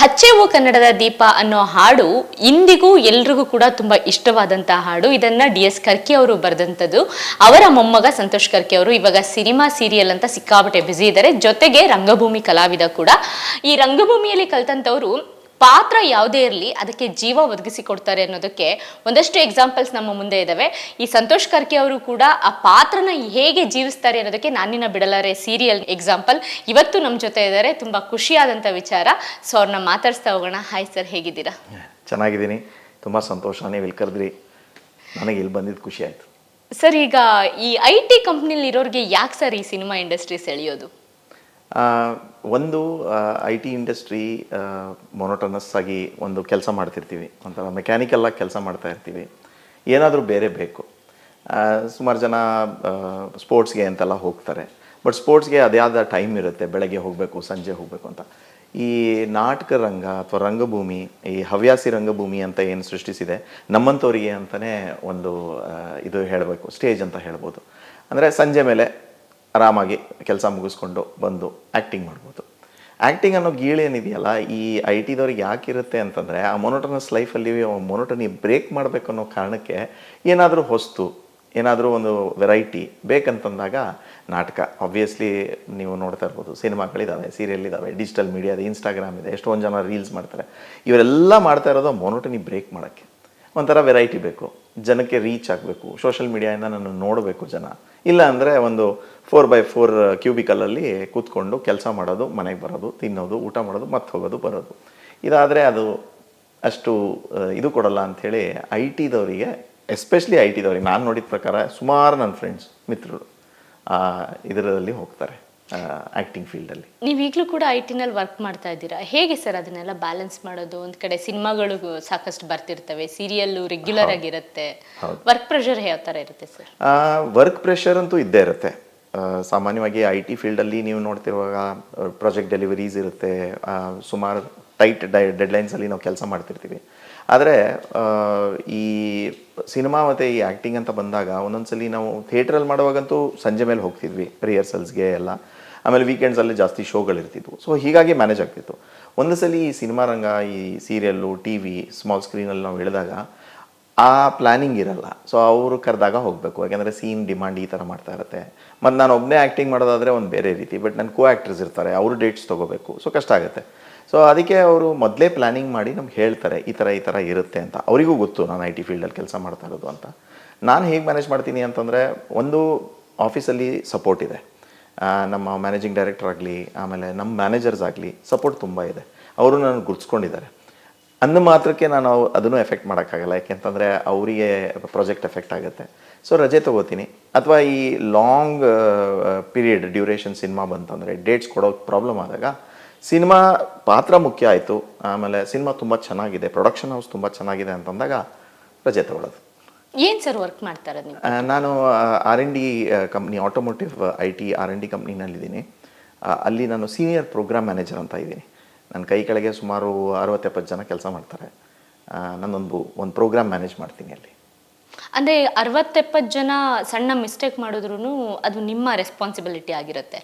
ಹಚ್ಚೆವು ಕನ್ನಡದ ದೀಪ ಅನ್ನೋ ಹಾಡು ಇಂದಿಗೂ ಎಲ್ರಿಗೂ ಕೂಡ ತುಂಬಾ ಇಷ್ಟವಾದಂತಹ ಹಾಡು. ಇದನ್ನ ಡಿ ಎಸ್ ಕರ್ಕಿ ಅವರು ಬರೆದಂಥದ್ದು. ಅವರ ಮೊಮ್ಮಗ ಸಂತೋಷ್ ಕರ್ಕಿ ಅವರು ಇವಾಗ ಸಿನಿಮಾ ಸೀರಿಯಲ್ ಅಂತ ಸಿಕ್ಕಾಪಟ್ಟೆ ಬ್ಯುಸಿ ಇದ್ದಾರೆ. ಜೊತೆಗೆ ರಂಗಭೂಮಿ ಕಲಾವಿದ ಕೂಡ. ಈ ರಂಗಭೂಮಿಯಲ್ಲಿ ಕಲ್ತಂತವ್ರು ಪಾತ್ರ ಯಾವುದೇ ಇರಲಿ ಅದಕ್ಕೆ ಜೀವ ಒದಗಿಸಿ ಕೊಡ್ತಾರೆ ಅನ್ನೋದಕ್ಕೆ ಒಂದಷ್ಟು ಎಕ್ಸಾಂಪಲ್ಸ್ ನಮ್ಮ ಮುಂದೆ ಇದ್ದಾವೆ ಈ ಸಂತೋಷ್ ಕರ್ಕಿ ಅವರು ಕೂಡ ಆ ಪಾತ್ರನ ಹೇಗೆ ಜೀವಿಸ್ತಾರೆ ಅನ್ನೋದಕ್ಕೆ ನಾನಿನ ಬಿಡಲಾರೆ ಸೀರಿಯಲ್ ಎಕ್ಸಾಂಪಲ್ ಇವತ್ತು ನಮ್ಮ ಜೊತೆ ಇದ್ದಾರೆ ತುಂಬ ಖುಷಿಯಾದಂಥ ವಿಚಾರ. ಸೊ ಅವ್ರನ್ನ ಮಾತಾಡಿಸ್ತಾ ಹೋಗೋಣ. ಹಾಯ್ ಸರ್ ಹೇಗಿದ್ದೀರಾ? ಚೆನ್ನಾಗಿದ್ದೀನಿ. ತುಂಬ ಸಂತೋಷ ನೀವು ಇಲ್ಲಿ ಕರೆದ್ರಿ? ನನಗೆ ಇಲ್ಲಿ ಬಂದಿದ್ದು ಖುಷಿ ಆಯಿತು. ಸರ್ ಈಗ ಈ ಐ ಟಿ ಕಂಪ್ನಿಲಿ ಇರೋರಿಗೆ ಯಾಕೆ ಸರ್ ಈ ಸಿನಿಮಾ ಇಂಡಸ್ಟ್ರಿ ಸೆಳೆಯೋದು ಒಂದು ಐ ಟಿ ಇಂಡಸ್ಟ್ರಿ ಮೊನೋಟನಸ್ ಆಗಿ ಒಂದು ಕೆಲಸ ಮಾಡ್ತಿರ್ತೀವಿ. ಒಂಥರ ಆಗಿ ಕೆಲಸ ಮಾಡ್ತಾ ಇರ್ತೀವಿ. ಏನಾದರೂ ಬೇರೆ ಬೇಕು. ಸುಮಾರು ಜನ ಸ್ಪೋರ್ಟ್ಸ್ಗೆ ಅಂತೆಲ್ಲ ಹೋಗ್ತಾರೆ. ಬಟ್ ಸ್ಪೋರ್ಟ್ಸ್ಗೆ ಅದೇ ಆದ ಟೈಮ್ ಇರುತ್ತೆ? ಬೆಳಗ್ಗೆ ಹೋಗಬೇಕು, ಸಂಜೆ ಹೋಗಬೇಕು ಅಂತ. ಈ ನಾಟಕ ರಂಗ ಅಥವಾ ರಂಗಭೂಮಿ, ಈ ಹವ್ಯಾಸಿ ರಂಗಭೂಮಿ ಅಂತ ಏನು ಸೃಷ್ಟಿಸಿದೆ, ನಮ್ಮಂಥವರಿಗೆ ಅಂತಲೇ ಒಂದು ಇದು ಹೇಳಬೇಕು, ಸ್ಟೇಜ್ ಅಂತ ಹೇಳ್ಬೋದು. ಅಂದರೆ ಸಂಜೆ ಮೇಲೆ ಆರಾಮಾಗಿ ಕೆಲಸ ಮುಗಿಸ್ಕೊಂಡು ಬಂದು ಆ್ಯಕ್ಟಿಂಗ್ ಮಾಡ್ಬೋದು. ಆ್ಯಕ್ಟಿಂಗ್ ಅನ್ನೋ ಗೀಳು ಏನಿದೆಯಲ್ಲ, ಈ ಐ ಟಿದವ್ರಿಗೆ ಯಾಕಿರುತ್ತೆ ಅಂತಂದರೆ, ಆ ಮೊನೋಟನಸ್ ಲೈಫಲ್ಲಿ ಮೊನೋಟನಿ ಬ್ರೇಕ್ ಮಾಡಬೇಕು ಅನ್ನೋ ಕಾರಣಕ್ಕೆ ಏನಾದರೂ ಹೊಸ್ತು, ಏನಾದರೂ ಒಂದು ವೆರೈಟಿ ಬೇಕಂತಂದಾಗ ನಾಟಕ. ಆಬ್ವಿಯಸ್ಲಿ ನೀವು ನೋಡ್ತಾ ಇರ್ಬೋದು ಸಿನಿಮಾಗಳಿದ್ದಾವೆ ಸೀರಿಯಲ್ ಇದ್ದಾವೆ ಡಿಜಿಟಲ್ ಮೀಡಿಯಾ ಇದೆ ಇನ್ಸ್ಟಾಗ್ರಾಮ್ ಇದೆ ಎಷ್ಟೊಂದು ಜನ ರೀಲ್ಸ್ ಮಾಡ್ತಾರೆ. ಇವರೆಲ್ಲ ಮಾಡ್ತಾ ಇರೋದು ಮೊನೋಟನಿ ಬ್ರೇಕ್ ಮಾಡೋಕ್ಕೆ. ಒಂಥರ ವೆರೈಟಿ ಬೇಕು. ಜನಕ್ಕೆ ರೀಚ್ ಆಗಬೇಕು. ಸೋಷಲ್ ಮೀಡಿಯಾಯಿಂದ ನಾನು ನೋಡಬೇಕು ಜನ. ಇಲ್ಲ ಅಂದರೆ ಒಂದು ಫೋರ್ ಬೈ ಫೋರ್ ಕ್ಯೂಬಿಕಲಲ್ಲಿ ಕೂತ್ಕೊಂಡು ಕೆಲಸ ಮಾಡೋದು, ಮನೆಗೆ ಬರೋದು, ತಿನ್ನೋದು, ಊಟ ಮಾಡೋದು, ಮತ್ತೆ ಹೋಗೋದು, ಬರೋದು. ಇದಾದರೆ ಅದು ಅಷ್ಟು ಇದು ಕೊಡಲ್ಲ ಅಂಥೇಳಿ ಐ ಟಿದವರಿಗೆ ಎಸ್ಪೆಷಲಿ ಐ ಟಿದವ್ರಿಗೆ ನಾನು ನೋಡಿದ ಪ್ರಕಾರ ಸುಮಾರು ನನ್ನ ಫ್ರೆಂಡ್ಸ್ ಮಿತ್ರರು ಇದರಲ್ಲಿ ಹೋಗ್ತಾರೆ. ಆ್ಯಕ್ಟಿಂಗ್ ಫೀಲ್ಡಲ್ಲಿ ನೀವು ಈಗಲೂ ಕೂಡ ಐ ಟಿನಲ್ಲಿ ವರ್ಕ್ ಮಾಡ್ತಾ ಇದ್ದೀರಾ? ಹೇಗೆ ಸರ್ ಅದನ್ನೆಲ್ಲ ಬ್ಯಾಲೆನ್ಸ್ ಮಾಡೋದು? ಒಂದ್ ಕಡೆ ಸಿನಿಮಾಗಳು ಸಾಕಷ್ಟು ಬರ್ತಿರ್ತವೆ ಸೀರಿಯಲ್ಲು ರೆಗ್ಯುಲರ್ ಆಗಿರುತ್ತೆ. ವರ್ಕ್ ಪ್ರೆಷರ್ ಯಾವ ಥರ ಇರುತ್ತೆ ಸರ್? ವರ್ಕ್ ಪ್ರೆಷರ್ ಅಂತೂ ಇದ್ದೇ ಇರುತ್ತೆ. ಸಾಮಾನ್ಯವಾಗಿ ಐ ಟಿ ಫೀಲ್ಡಲ್ಲಿ ನೀವು ನೋಡ್ತಿರುವಾಗ ಪ್ರಾಜೆಕ್ಟ್ ಡೆಲಿವರೀಸ್ ಇರುತ್ತೆ. ಸುಮಾರು ಟೈಟ್ ಡೆಡ್ಲೈನ್ಸ್ ಡೆಡ್ಲೈನ್ಸಲ್ಲಿ ನಾವು ಕೆಲಸ ಮಾಡ್ತಿರ್ತೀವಿ. ಆದರೆ ಈ ಸಿನಿಮಾ ಮತ್ತು ಈ ಆ್ಯಕ್ಟಿಂಗ್ ಅಂತ ಬಂದಾಗ ಒಂದೊಂದ್ಸಲಿ ನಾವು ಥಿಯೇಟ್ರಲ್ಲಿ ಮಾಡುವಾಗಂತೂ ಸಂಜೆ ಮೇಲೆ ಹೋಗ್ತಿದ್ವಿ ರಿಹರ್ಸಲ್ಸ್ಗೆ ಎಲ್ಲ. ಆಮೇಲೆ ವೀಕೆಂಡ್ಸಲ್ಲಿ ಜಾಸ್ತಿ ಶೋಗಳಿರ್ತಿದ್ವು. ಸೊ ಹೀಗಾಗಿ ಮ್ಯಾನೇಜ್ ಆಗ್ತಿತ್ತು. ಒಂದು ಸಲ ಈ ಸಿನಿಮಾ ರಂಗ, ಈ ಸೀರಿಯಲ್ಲು ಟಿ ವಿ ಸ್ಮಾಲ್ ಸ್ಕ್ರೀನಲ್ಲಿ ನಾವು ಹೇಳಿದಾಗ ಆ ಪ್ಲ್ಯಾನಿಂಗ್ ಇರಲ್ಲ. ಸೊ ಅವರು ಕರೆದಾಗ ಹೋಗಬೇಕು. ಯಾಕೆಂದರೆ ಸೀನ್ ಡಿಮಾಂಡ್ ಈ ಥರ ಮಾಡ್ತಾ ಇರುತ್ತೆ. ಮತ್ತು ನಾನು ಒಬ್ಬನೇ ಆ್ಯಕ್ಟಿಂಗ್ ಮಾಡೋದಾದರೆ ಒಂದು ಬೇರೆ ರೀತಿ. ಬಟ್ ನನ್ನ ಕೋ ಆ್ಯಕ್ಟರ್ಸ್ ಇರ್ತಾರೆ. ಅವರು ಡೇಟ್ಸ್ ತೊಗೋಬೇಕು. ಸೊ ಕಷ್ಟ ಆಗುತ್ತೆ. ಸೊ ಅದಕ್ಕೆ ಅವರು ಮೊದಲೇ ಪ್ಲ್ಯಾನಿಂಗ್ ಮಾಡಿ ನಮ್ಗೆ ಹೇಳ್ತಾರೆ, ಈ ಥರ ಈ ಥರ ಇರುತ್ತೆ ಅಂತ. ಅವರಿಗೂ ಗೊತ್ತು ನಾನು ಐ ಟಿ ಫೀಲ್ಡಲ್ಲಿ ಕೆಲಸ ಮಾಡ್ತಾ ಇರೋದು ಅಂತ. ನಾನು ಹೇಗೆ ಮ್ಯಾನೇಜ್ ಮಾಡ್ತೀನಿ ಅಂತಂದರೆ, ಒಂದು ಆಫೀಸಲ್ಲಿ ಸಪೋರ್ಟ್ ಇದೆ. ನಮ್ಮ ಮ್ಯಾನೇಜಿಂಗ್ ಡೈರೆಕ್ಟರ್ ಆಗಲಿ, ಆಮೇಲೆ ನಮ್ಮ ಮ್ಯಾನೇಜರ್ಸ್ ಆಗಲಿ ಸಪೋರ್ಟ್ ತುಂಬ ಇದೆ. ಅವರು ನಾನು ಗುರ್ಸ್ಕೊಂಡಿದ್ದಾರೆ. ಅಂದ ಮಾತ್ರಕ್ಕೆ ನಾನು ಅದನ್ನು ಎಫೆಕ್ಟ್ ಮಾಡೋಕ್ಕಾಗಲ್ಲ. ಯಾಕೆಂತಂದರೆ ಅವರಿಗೆ ಪ್ರಾಜೆಕ್ಟ್ ಎಫೆಕ್ಟ್ ಆಗುತ್ತೆ. ಸೊ ರಜೆ ತೊಗೋತೀನಿ. ಅಥವಾ ಈ ಲಾಂಗ್ ಪೀರಿಯಡ್ ಡ್ಯೂರೇಷನ್ ಸಿನಿಮಾ ಬಂತಂದರೆ ಡೇಟ್ಸ್ ಕೊಡೋಕ್ಕೆ ಪ್ರಾಬ್ಲಮ್ ಆದಾಗ ಸಿನಿಮಾ ಪಾತ್ರ ಮುಖ್ಯ ಆಯಿತು. ಆಮೇಲೆ ಸಿನಿಮಾ ತುಂಬ ಚೆನ್ನಾಗಿದೆ. ಪ್ರೊಡಕ್ಷನ್ ಹೌಸ್ ತುಂಬ ಚೆನ್ನಾಗಿದೆ ಅಂತಂದಾಗ ರಜೆ ತಗೊಳ್ಳೋದು. ಏನು ಸರ್ ವರ್ಕ್ ಮಾಡ್ತಾ ಇರೋದು ನೀವು ನಾನು R N D company automotive I T R N D ಕಂಪ್ನಿನಲ್ಲಿದ್ದೀನಿ ಅಲ್ಲಿ ನಾನು ಸೀನಿಯರ್ ಪ್ರೋಗ್ರಾಮ್ ಮ್ಯಾನೇಜರ್ ಅಂತ ಇದ್ದೀನಿ. ನನ್ನ ಕೈ ಕೆಳಗೆ ಸುಮಾರು ಅರವತ್ತೆಪ್ಪತ್ತು ಜನ ಕೆಲಸ ಮಾಡ್ತಾರೆ. ನಾನೊಂದು ಒಂದು ಪ್ರೋಗ್ರಾಮ್ ಮ್ಯಾನೇಜ್ ಮಾಡ್ತೀನಿ ಅಲ್ಲಿ. ಅಂದ್ರೆ ಅರವತ್ತೆಪ್ಪತ್ತು ಜನ ಸಣ್ಣ ಮಿಸ್ಟೇಕ್ ಮಾಡಿದ್ರು ಅದು ನಿಮ್ಮ ರೆಸ್ಪಾನ್ಸಿಬಿಲಿಟಿ ಆಗಿರುತ್ತೆ.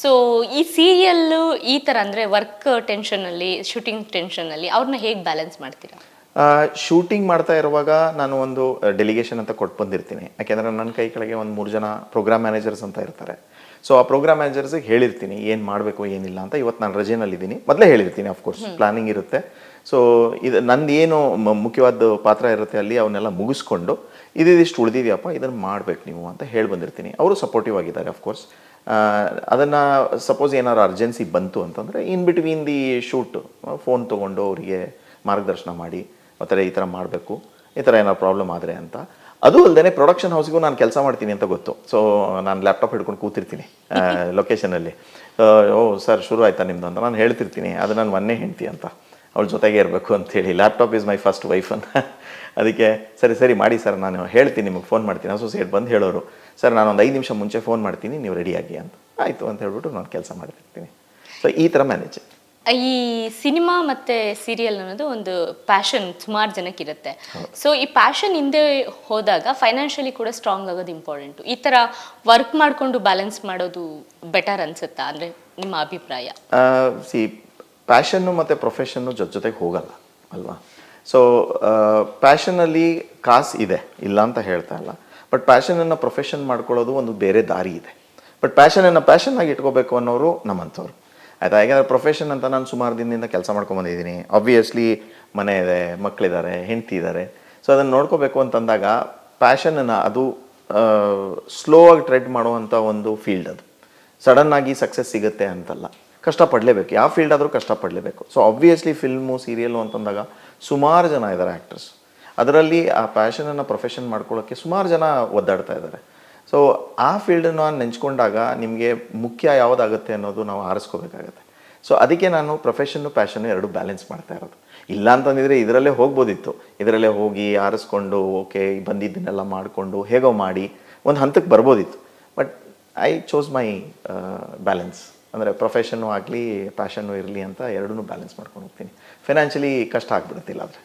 ಸೊ ಈ ಸೀರಿಯಲ್ ಈ ತರ ಅಂದ್ರೆ ವರ್ಕ್ ಟೆನ್ಷನ್ ಅಲ್ಲಿ ಶೂಟಿಂಗ್ ಟೆನ್ಷನ್ ಅಲ್ಲಿ ಅವ್ರನ್ನ ಹೇಗೆ ಬ್ಯಾಲೆನ್ಸ್ ಮಾಡ್ತೀರಾ? ಶೂಟಿಂಗ್ ಮಾಡ್ತಾ ಇರುವಾಗ ನಾನು ಒಂದು ಡೆಲಿಗೇಷನ್ ಅಂತ ಕೊಟ್ಟು ಬಂದಿರ್ತೀನಿ ಯಾಕೆಂದರೆ ನನ್ನ ಕೈ ಕೆಳಗೆ ಒಂದು ಮೂರು ಜನ ಪ್ರೋಗ್ರಾಮ್ ಮ್ಯಾನೇಜರ್ಸ್ ಅಂತ ಇರ್ತಾರೆ. ಸೊ ಆ ಪ್ರೋಗ್ರಾಮ್ ಮ್ಯಾನೇಜರ್ಸಿಗೆ ಹೇಳಿರ್ತೀನಿ ಏನು ಮಾಡಬೇಕು ಏನಿಲ್ಲ ಅಂತ. ಇವತ್ತು ನಾನು ರಜೆನಲ್ಲಿದ್ದೀನಿ. ಮೊದಲೇ ಹೇಳಿರ್ತೀನಿ ಅಫ್ಕೋರ್ಸ್ ಪ್ಲಾನಿಂಗ್ ಇರುತ್ತೆ. ಸೊ ಇದು ನಂದು ಏನು ಮುಖ್ಯವಾದ ಪಾತ್ರ ಇರುತ್ತೆ ಅಲ್ಲಿ ಅವನ್ನೆಲ್ಲ ಮುಗಿಸ್ಕೊಂಡು ಇದಿಷ್ಟು ಉಳಿದಿದೆಯಪ್ಪ ಇದನ್ನು ಮಾಡಬೇಕು ನೀವು ಅಂತ ಹೇಳಿ ಬಂದಿರ್ತೀನಿ. ಅವರು ಸಪೋರ್ಟಿವ್ ಆಗಿದ್ದಾರೆ ಅಫ್ಕೋರ್ಸ್ ಅದನ್ನು ಸಪೋಸ್ ಏನಾದ್ರು ಅರ್ಜೆನ್ಸಿ ಬಂತು ಅಂತಂದರೆ in between the shoot phone ತೊಗೊಂಡು ಅವರಿಗೆ ಮಾರ್ಗದರ್ಶನ ಮಾಡಿ ಮತ್ತು ಈ ಥರ ಮಾಡಬೇಕು ಈ ಥರ ಏನಾದ್ರು ಪ್ರಾಬ್ಲಮ್ ಆದರೆ ಅಂತ. ಅದು ಅಲ್ಲದೆ ಪ್ರೊಡಕ್ಷನ್ ಹೌಸ್ಗೂ ನಾನು ಕೆಲಸ ಮಾಡ್ತೀನಿ ಅಂತ ಗೊತ್ತು. ಸೊ ನಾನು ಲ್ಯಾಪ್ಟಾಪ್ ಹಿಡ್ಕೊಂಡು ಕೂತಿರ್ತೀನಿ ಲೊಕೇಶನಲ್ಲಿ ಓ ಸರ್ ಶುರು ಆಯ್ತಾ ನಿಮ್ಮದು ಅಂತ. ನಾನು ಹೇಳ್ತಿರ್ತೀನಿ ಅದು ನಾನು ಮೊನ್ನೆ ಹೆಂಡ್ತಿ ಅಂತ. ಅವಳ ಜೊತೆಗೆ ಇರಬೇಕು ಅಂತೇಳಿ laptop is my first wife ಅಂತ. ಅದಕ್ಕೆ ಸರಿ ಸರಿ ಮಾಡಿ ಸರ್ ನಾನು ಹೇಳ್ತೀನಿ ನಿಮಗೆ ಫೋನ್ ಮಾಡ್ತೀನಿ. ಅಸೋಸಿಯೇಟ್ ಬಂದು ಹೇಳೋರು ಸರ್ ನಾನು ಒಂದು ಐದು ನಿಮಿಷ ಮುಂಚೆ ಫೋನ್ ಮಾಡ್ತೀನಿ ನೀವು ರೆಡಿಯಾಗಿ ಅಂತ. ಆಯಿತು ಅಂತ ಹೇಳ್ಬಿಟ್ಟು ನಾನು ಕೆಲಸ ಮಾಡ್ತಿರ್ತೀನಿ. ಸೊ ಈ ಥರ ಮ್ಯಾನೇಜ್ ಈ ಸಿನಿಮಾ ಮತ್ತೆ ಸೀರಿಯಲ್ ಅನ್ನೋದು ಒಂದು ಪ್ಯಾಷನ್ ಸುಮಾರು ಜನಕ್ಕೆ ಇರುತ್ತೆ ಸೊ ಈ ಪ್ಯಾಷನ್ ಹಿಂದೆ ಹೋದಾಗ ಫೈನಾನ್ಷಿಯಲಿ ಕೂಡ ಸ್ಟ್ರಾಂಗ್ ಆಗೋದು ಇಂಪಾರ್ಟೆಂಟು ಈ ಥರ ವರ್ಕ್ ಮಾಡಿಕೊಂಡು ಬ್ಯಾಲೆನ್ಸ್ ಮಾಡೋದು ಬೆಟರ್ ಅನ್ಸುತ್ತಾ? ಅಂದರೆ ನಿಮ್ಮ ಅಭಿಪ್ರಾಯ. ಸಿ ಪ್ಯಾಷನ್ನು ಮತ್ತು ಪ್ರೊಫೆಷನ್ನು ಜೊತೆ ಜೊತೆಗೆ ಹೋಗಲ್ಲ, ಅಲ್ವಾ? ಸೊ ಪ್ಯಾಷನಲ್ಲಿ ಕಾಸು ಇದೆ, ಇಲ್ಲ ಅಂತ ಹೇಳ್ತಾ ಇಲ್ಲ. ಬಟ್ ಪ್ಯಾಷನನ್ನು ಪ್ರೊಫೆಷನ್ ಮಾಡ್ಕೊಳ್ಳೋದು ಒಂದು ಬೇರೆ ದಾರಿ ಇದೆ. ಬಟ್ ಪ್ಯಾಷನನ್ನು ಪ್ಯಾಷನ್ನಾಗಿ ಇಟ್ಕೋಬೇಕು ಅನ್ನೋರು ನಮ್ಮಂಥವ್ರು. ಆಯಿತಾ? ಯಾಕೆಂದರೆ ಪ್ರೊಫೆಷನ್ ಅಂತ ನಾನು ಸುಮಾರು ದಿನದಿಂದ ಕೆಲಸ ಮಾಡ್ಕೊಂಬಂದಿದ್ದೀನಿ ಆಬ್ವಿಯಸ್ಲಿ ಮನೆ ಇದೆ ಮಕ್ಕಳಿದ್ದಾರೆ ಹೆಂಡತಿ ಇದ್ದಾರೆ ಸೊ ಅದನ್ನು ನೋಡ್ಕೋಬೇಕು ಅಂತಂದಾಗ ಪ್ಯಾಷನನ್ನು ಅದು ಸ್ಲೋ ಆಗಿ ಟ್ರೆಡ್ ಮಾಡುವಂಥ ಒಂದು ಫೀಲ್ಡ್ ಅದು. ಸಡನ್ ಆಗಿ ಸಕ್ಸಸ್ ಸಿಗುತ್ತೆ ಅಂತಲ್ಲ. ಕಷ್ಟಪಡಲೇಬೇಕು. ಯಾವ ಫೀಲ್ಡ್ ಆದರೂ ಕಷ್ಟಪಡಲೇಬೇಕು. ಸೊ ಆಬ್ವಿಯಸ್ಲಿ ಫಿಲ್ಮು ಸೀರಿಯಲ್ಲು ಅಂತಂದಾಗ ಸುಮಾರು ಜನ ಇದ್ದಾರೆ ಆ್ಯಕ್ಟರ್ಸ್ ಅದರಲ್ಲಿ ಆ ಪ್ಯಾಷನನ್ನು ಪ್ರೊಫೆಷನ್ ಮಾಡ್ಕೊಳ್ಳೋಕ್ಕೆ ಸುಮಾರು ಜನ ಒದ್ದಾಡ್ತಾ ಇದ್ದಾರೆ ಸೊ ಆ ಫೀಲ್ಡನ್ನು ನೆಂಚ್ಕೊಂಡಾಗ ನಿಮಗೆ ಮುಖ್ಯ ಯಾವುದಾಗುತ್ತೆ ಅನ್ನೋದು ನಾವು ಆರಿಸ್ಕೋಬೇಕಾಗತ್ತೆ. ಸೊ ಅದಕ್ಕೆ ನಾನು ಪ್ರೊಫೆಷನ್ನು ಪ್ಯಾಷನ್ನು ಎರಡು ಬ್ಯಾಲೆನ್ಸ್ ಮಾಡ್ತಾ ಇರೋದು. ಇಲ್ಲ ಅಂತಂದಿದ್ರೆ ಇದರಲ್ಲೇ ಹೋಗ್ಬೋದಿತ್ತು. ಇದರಲ್ಲೇ ಹೋಗಿ ಆರಿಸ್ಕೊಂಡು ಓಕೆ ಬಂದಿದ್ದನ್ನೆಲ್ಲ ಮಾಡಿಕೊಂಡು, ಹೇಗೋ ಮಾಡಿ ಒಂದು ಹಂತಕ್ಕೆ ಬರ್ಬೋದಿತ್ತು. But I chose my balance ಅಂದರೆ ಪ್ರೊಫೆಷನ್ನು ಆಗಲಿ ಪ್ಯಾಷನ್ನು ಇರಲಿ ಅಂತ ಎರಡನ್ನೂ ಬ್ಯಾಲೆನ್ಸ್ ಮಾಡ್ಕೊಂಡು ಹೋಗ್ತೀನಿ. ಫೈನಾನ್ಷಿಯಲಿ ಕಷ್ಟ ಆಗ್ಬಿಡುತ್ತಿಲ್ಲ ಆದರೆ